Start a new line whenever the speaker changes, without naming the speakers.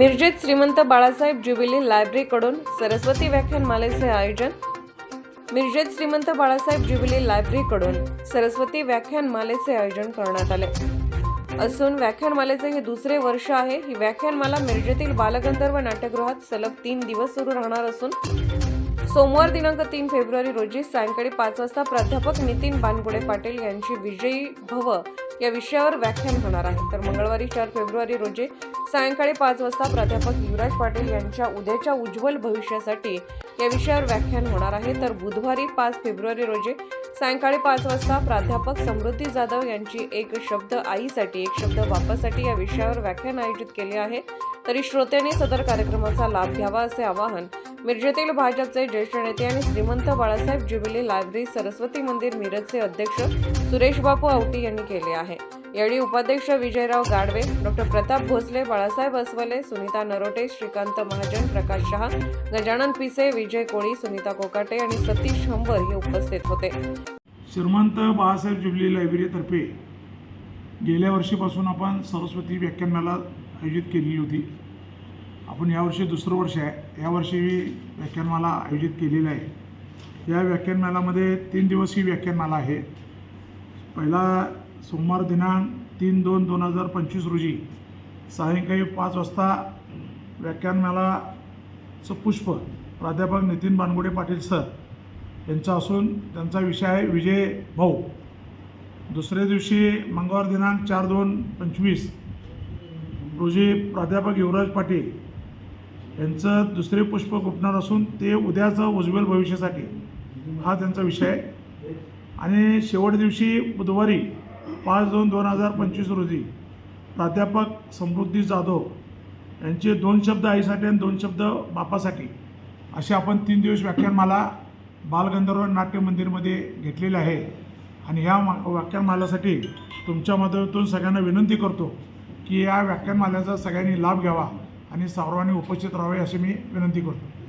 मिरजेत श्रीमंत बाळासाहेब ज्युबिली लायब्ररीकडून सरस्वती व्याख्यानमालेचे आयोजन. मिरजेत श्रीमंत बाळासाहेब ज्युबिली लायब्ररीकडून सरस्वती व्याख्यानमालेचे आयोजन करण्यात आले. असून व्याख्यानमालेचे हे दुसरे वर्ष आहे. ही व्याख्यानमाला मिरजेतील बालगंधर्व नाट्यगृहात सलग तीन दिवस सुरू राहणार असून सोमवार दिनांक तीन फेब्रुवारी रोजी सायंकाळी पाच वाजता प्राध्यापक नितीन बानगुडे पाटील यांची विजयी भव या विषयावर व्याख्यान होणार आहे. तर मंगळवारी चार फेब्रुवारी रोजी सायंकाळी पाच वाजता प्राध्यापक युवराज पाटील यांच्या उद्याच्या उज्ज्वल भविष्यासाठी या विषयावर व्याख्यान होणार आहे. तर बुधवारी पाच फेब्रुवारी रोजी सायंकाळी पाच वाजता प्राध्यापक समृद्धी जाधव यांची एक शब्द आईसाठी एक शब्द बापासाठी या विषयावर व्याख्यान आयोजित केले आहे. तरी श्रोत्यांनी सदर कार्यक्रमाचा लाभ घ्यावा असे आवाहन मिरजेतील भाजपचे ज्येष्ठ नेते आणि श्रीमंत बाळासाहेब ज्युबिली लायब्ररी सरस्वती मंदिर मिरजचे अध्यक्ष सुरेश बापू आवटी यांनी केले आहे. यावेळी उपाध्यक्ष विजयराव गाडवे डॉक्टर प्रताप भोसले बाळासाहेब अस्वले सुनीता नरोटे श्रीकांत महाजन प्रकाश शहा गजानन पिसे विजय कोळी सुनीता कोकाटे आणि सतीश हंबर हे उपस्थित होते.
श्रीमंत बाळासाहेब ज्युबिली लायब्ररीतर्फे गेल्या वर्षीपासून आपण सरस्वती व्याख्यानमाला आयोजित केलेली होती. आपण यावर्षी दुसरं वर्ष आहे. यावर्षी व्याख्यानमाला आयोजित केलेली आहे. या व्याख्यानमालामध्ये तीन दिवस ही व्याख्यानमाला आहे. पहिला सोमवार दिनांक तीन दोन दोन हजार पंचवीस रोजी सायंकाळी पाच वाजता व्याख्यानमालाचं पुष्प प्राध्यापक नितीन बानगुडे पाटील सर यांचा असून त्यांचा विषय आहे विजय भाऊ. दुसऱ्या दिवशी मंगळवार दिनांक चार दोन पंचवीस रोजी प्राध्यापक युवराज पाटील यांचं दुसरे पुष्प गुंफणार असून ते उद्याचं उज्ज्वल भविष्यासाठी हा त्यांचा विषय आहे. आणि शेवट दिवशी बुधवारी पाच दोन दोन हजार पंचवीस रोजी प्राध्यापक समृद्धी जाधव यांचे दोन शब्द आईसाठी आणि दोन शब्द बापासाठी असे आपण तीन दिवस व्याख्यानमाला बालगंधर्व नाट्य मंदिरमध्ये घेतलेले आहे. आणि ह्या व्याख्यानमालासाठी तुमच्या माध्यमातून सगळ्यांना विनंती करतो की या व्याख्यानमाल्याचा सगळ्यांनी लाभ घ्यावा. आणि सर्वांनी उपस्थित राहावे अशी मी विनंती करतो.